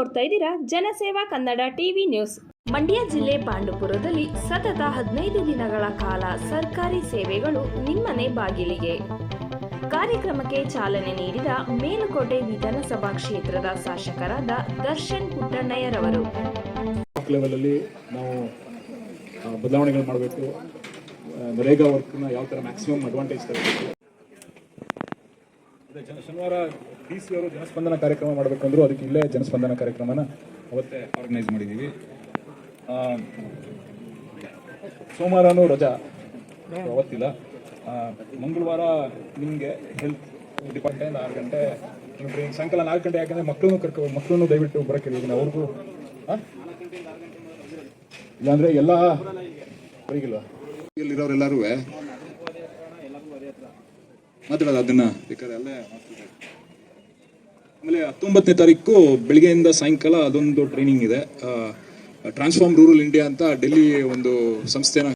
ನೋಡ್ತಾ ಇದ್ದೀರಾ? ಜನಸೇವಾ ಕನ್ನಡ ಟಿವಿ ನ್ಯೂಸ್. ಮಂಡ್ಯ ಜಿಲ್ಲೆ ಪಾಂಡುಪುರದಲ್ಲಿ ಸತತ ಹದಿನೈದು ದಿನಗಳ ಕಾಲ ಸರ್ಕಾರಿ ಸೇವೆಗಳು ನಿಮ್ಮನೆ ಬಾಗಿಲಿಗೆ. ಕಾರ್ಯಕ್ರಮಕ್ಕೆ ಚಾಲನೆ ನೀಡಿದ ಮೇಲುಕೋಟೆ ವಿಧಾನಸಭಾ ಕ್ಷೇತ್ರದ ಶಾಸಕರಾದ ದರ್ಶನ್ ಪುಟ್ಟಣ್ಣಯ್ಯರವರು. ಲೆವೆಲಲ್ಲಿ ನಾವು ಬದಲಾವಣೆಗಳು ಮಾಡಬೇಕು. ನರೇಗಾ ವರ್ಕ್ನ ಯಾವ ಥರ ಮ್ಯಾಕ್ಸಿಮಮ್ ಅಡ್ವಾಂಟೇಜ್ ತರಬೇಕು? ಜನ ಶನಿವಾರ ಡಿ ಸಿ ಅವರು ಜನಸ್ಪಂದನ ಕಾರ್ಯಕ್ರಮ ಮಾಡಬೇಕು ಅಂದ್ರು, ಅದಕ್ಕೆ ಇಲ್ಲೇ ಜನಸ್ಪಂದನ ಕಾರ್ಯಕ್ರಮನ ಅವತ್ತೇ ಆರ್ಗನೈಸ್ ಮಾಡಿದ್ದೀವಿ ಸೋಮವಾರನೂ ರಜಾ. ಅವತ್ತಿಲ್ಲ. ಮಂಗಳವಾರ ನಿಮಗೆ ಹೆಲ್ತ್ ಡಿಪಾರ್ಟ್ಮೆಂಟ್ ಆರು ಗಂಟೆ ಟ್ರೈನ್ ಸಾಯಂಕಾಲ ನಾಲ್ಕು ಗಂಟೆ, ಯಾಕಂದರೆ ಮಕ್ಕಳನ್ನು ಕರ್ಕೊ, ಮಕ್ಕಳನ್ನು ದಯವಿಟ್ಟು ಬರೋಕ್ಕೆ ಅವ್ರಿಗೂ ಇಲ್ಲಾಂದ್ರೆ ಎಲ್ಲ, ಬರೀಗಿಲ್ವಾ? ಇಲ್ಲಿರೋರೆಲ್ಲರೂ ಮಾತಾಡೋದು ಅದನ್ನ ಬೇಕಾದ್ರೆ ಅಲ್ಲೇ. ಆಮೇಲೆ ಹತ್ತೊಂಬತ್ತನೇ ತಾರೀಕು ಬೆಳಿಗ್ಗೆಯಿಂದ ಸಾಯಂಕಾಲ ಅದೊಂದು ಟ್ರೈನಿಂಗ್ ಇದೆ ಟ್ರಾನ್ಸ್ಫಾರ್ಮ್ ರೂರಲ್ ಇಂಡಿಯಾ ಅಂತ ಡೆಲ್ಲಿ ಒಂದು ಸಂಸ್ಥೆನ